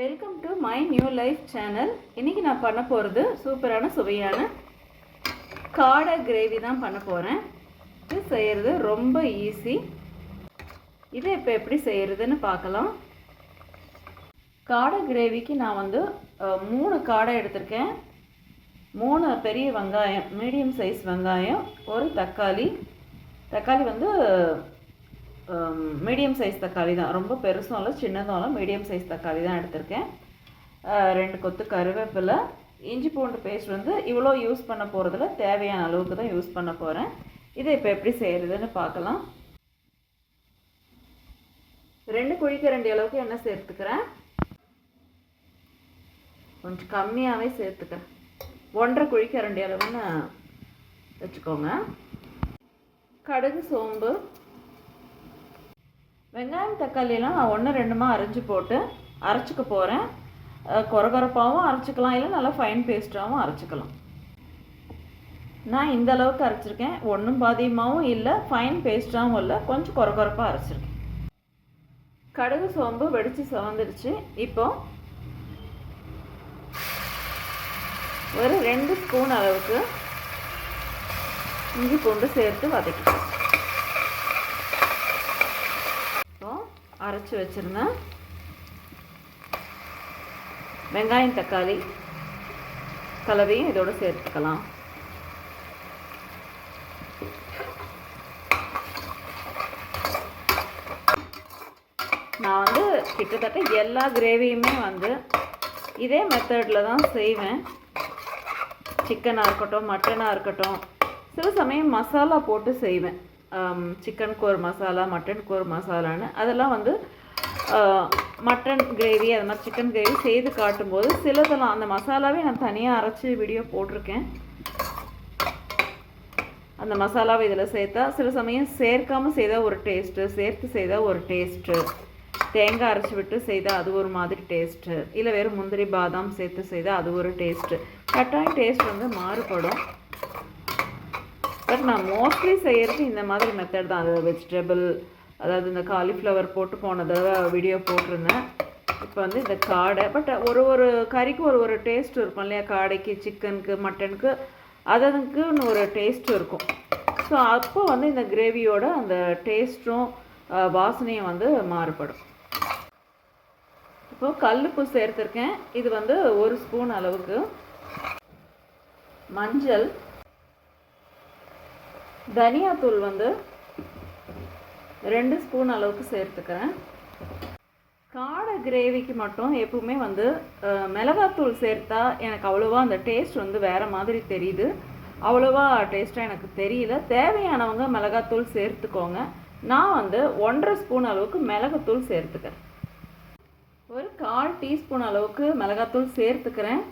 Welcome to my new life channel இன்றைக்கி நான் பண்ண போகிறது சூப்பரான சுவையான காடை கிரேவி தான் பண்ண போகிறேன் இது செய்கிறது ரொம்ப ஈஸி இதை இப்போ எப்படி செய்கிறதுன்னு பார்க்கலாம். காடை கிரேவிக்கு நான் வந்து மூணு காடை எடுத்திருக்கேன். மூணு பெரிய வெங்காயம் மீடியம் சைஸ் வெங்காயம் ஒரு தக்காளி. தக்காளி வந்து மீடியம் சைஸ் தக்காளி தான். ரொம்ப பெருசும் இல்லை சின்னதும் இல்லை மீடியம் சைஸ் தக்காளி தான் எடுத்திருக்கேன். ரெண்டு கொத்து கருவேப்பிலை இஞ்சி பூண்டு பேஸ்ட் வந்து இவ்வளோ யூஸ் பண்ண போகிறதுல தேவையான அளவுக்கு தான் யூஸ் பண்ண போகிறேன் இதை இப்போ எப்படி செய்கிறதுன்னு பார்க்கலாம். ரெண்டு குழிக்கரண்டி அளவுக்கு எண்ணெய் சேர்த்துக்கிறேன். கொஞ்சம் கம்மியாகவே சேர்த்துக்கிறேன். ஒன்றரை குழிக்கரண்டி அளவுன்னு வச்சுக்கோங்க. கடுகு சோம்பு வெங்காயம் தக்காளியெல்லாம் நான் ஒன்று ரெண்டுமா அரைஞ்சி போட்டு அரைச்சிக்க போகிறேன் குறகுறப்பாகவும் அரைச்சிக்கலாம். இல்லை நல்லா ஃபைன் பேஸ்ட்டாகவும் அரைச்சிக்கலாம். நான் இந்த அளவுக்கு அரைச்சிருக்கேன். ஒன்றும் பாதியமாகவும் இல்லை ஃபைன் பேஸ்ட்டாகவும் இல்லை. கொஞ்சம் குறகுறப்பாக அரைச்சிருக்கேன். கடுகு சோம்பு வெடித்து சவந்துடுச்சு. இப்போ ஒரு ரெண்டு ஸ்பூன் அளவுக்கு இஞ்சி பூண்டு சேர்த்து வதக்கிக்கலாம் இப்போ அரைச்சி வச்சுருந்தேன். வெங்காயம் தக்காளி கலவையும் இதோடு சேர்த்துக்கலாம். நான் வந்து கிட்டத்தட்ட எல்லா கிரேவியுமே வந்து இதே மெத்தடில் தான் செய்வேன். சிக்கனாக இருக்கட்டும் மட்டனாக இருக்கட்டும். சில சமயம் மசாலா போட்டு செய்வேன். சிக்கன் கோர் மசாலா மட்டன் கோர் மசாலான்னு அதெல்லாம் வந்து மட்டன் கிரேவி அது மாதிரி சிக்கன் கிரேவி செய்து காட்டும்போது சிலதெல்லாம் அந்த மசாலாவே நான் தனியாக அரைச்சி வீடியோ போட்டிருக்கேன். அந்த மசாலாவை இதில் சேர்த்தா சில சமயம் சேர்க்காமல் செய்தால் ஒரு டேஸ்ட்டு சேர்த்து செய்தால் ஒரு டேஸ்ட்டு தேங்காய் அரைச்சி விட்டு செய்தால் அது ஒரு மாதிரி டேஸ்ட்டு இல்லை வெறும் முந்திரி பாதாம் சேர்த்து செய்தால் அது ஒரு டேஸ்ட்டு கட்டாயம் டேஸ்ட் வந்து மாறுபடும். பட் நான் மோஸ்ட்லி செய்கிறது இந்த மாதிரி மெத்தட் தான். அது வெஜிடபிள் அதாவது இந்த காலிஃப்ளவர் போட்டு போன தடவை வீடியோ போட்டிருந்தேன். இப்போ வந்து இந்த காடை பட் ஒரு ஒரு கறிக்கும் ஒரு ஒரு டேஸ்ட் இருக்கும் இல்லையா? காடைக்கு சிக்கனுக்கு மட்டனுக்கு அதற்குன்னு ஒரு டேஸ்ட்டும் இருக்கும். ஸோ அப்போ வந்து இந்த கிரேவியோட அந்த டேஸ்ட்டும் வாசனையும் வந்து மாறுபடும். இப்போ கல்லுப்பு சேர்த்துருக்கேன். இது வந்து ஒரு ஸ்பூன் அளவுக்கு மஞ்சள். தனியாத்தூள் வந்து ரெண்டு ஸ்பூன் அளவுக்கு சேர்த்துக்கிறேன். காடை கிரேவிக்கு மட்டும் எப்பவுமே வந்து மிளகாத்தூள் சேர்த்தா எனக்கு அவ்வளோவா அந்த டேஸ்ட் வந்து வேறு மாதிரி தெரியுது. அவ்வளோவா டேஸ்ட்டாக எனக்கு தெரியல. தேவையானவங்க மிளகாத்தூள் சேர்த்துக்கோங்க. நான் வந்து ஒன்றரை ஸ்பூன் அளவுக்கு மிளகாத்தூள் சேர்த்துக்கிறேன். ஒரு கால் டீஸ்பூன் அளவுக்கு மிளகாத்தூள் சேர்த்துக்கிறேன்.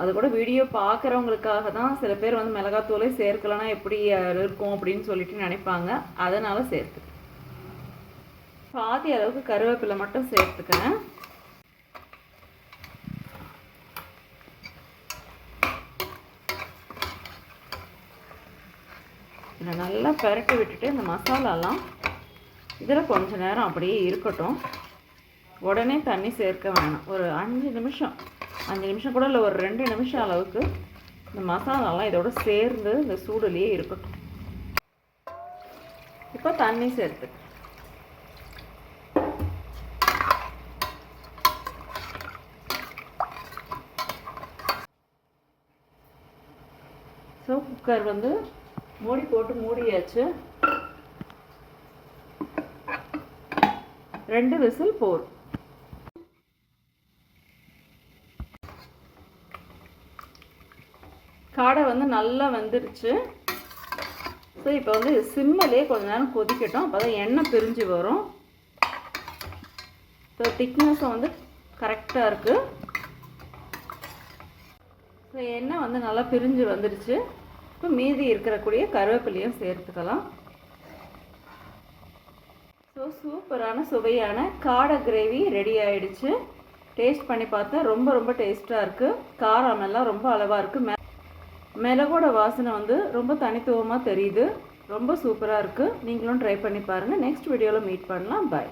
அது கூட வீடியோ பார்க்குறவங்களுக்காக தான் சில பேர் வந்து மிளகாத்தூளே சேர்க்கலனா எப்படி இருக்கும் அப்படின்னு சொல்லிட்டு நினைப்பாங்க. அதனால் சேர்த்து. பாதி அளவுக்கு கருவேப்பிலை மட்டும் சேர்த்துக்கிறேன். இதை நல்லா பரட்டி விட்டுட்டு இந்த மசாலாலாம் இதில் கொஞ்ச நேரம் அப்படியே இருக்கட்டும். உடனே தண்ணி சேர்க்க வேணாம். ஒரு அஞ்சு நிமிஷம். அஞ்சு நிமிஷம் கூட இல்லை ஒரு ரெண்டு நிமிஷம் அளவுக்கு இந்த மசாலாலாம் இதோட சேர்ந்து இந்த சூடுலேயே இருக்கட்டும். இப்போ தண்ணி சேர்த்து. ஸோ குக்கர் வந்து மூடி போட்டு மூடியாச்சு. ரெண்டு விசில் போதும். காடை வந்து நல்லா வெந்துருச்சு. ஸோ இப்போ வந்து சிம்மலே கொஞ்ச நேரம் கொதிக்கட்டும். அப்போ தான் எண்ணெய் பிரிஞ்சு வரும். ஸோ திக்னஸும் வந்து கரெக்டாக இருக்குது ஸோ எண்ணெய் வந்து நல்லா பிரிஞ்சு வந்துடுச்சு இப்போ மீதி இருக்கக்கூடிய கருவேப்பிலையும் சேர்த்துக்கலாம். ஸோ சூப்பரான சுவையான காடை கிரேவி ரெடி ஆயிடுச்சு. டேஸ்ட் பண்ணி பார்த்தா ரொம்ப ரொம்ப டேஸ்ட்டாக இருக்குது காரம் எல்லாம் ரொம்ப அளவாக இருக்குது மிளகோட வாசனை வந்து ரொம்ப தனித்துவமாக தெரியுது. ரொம்ப சூப்பராக இருக்குது நீங்களும் ட்ரை பண்ணி பாருங்கள் நெக்ஸ்ட் வீடியோவில் மீட் பண்ணலாம். பாய்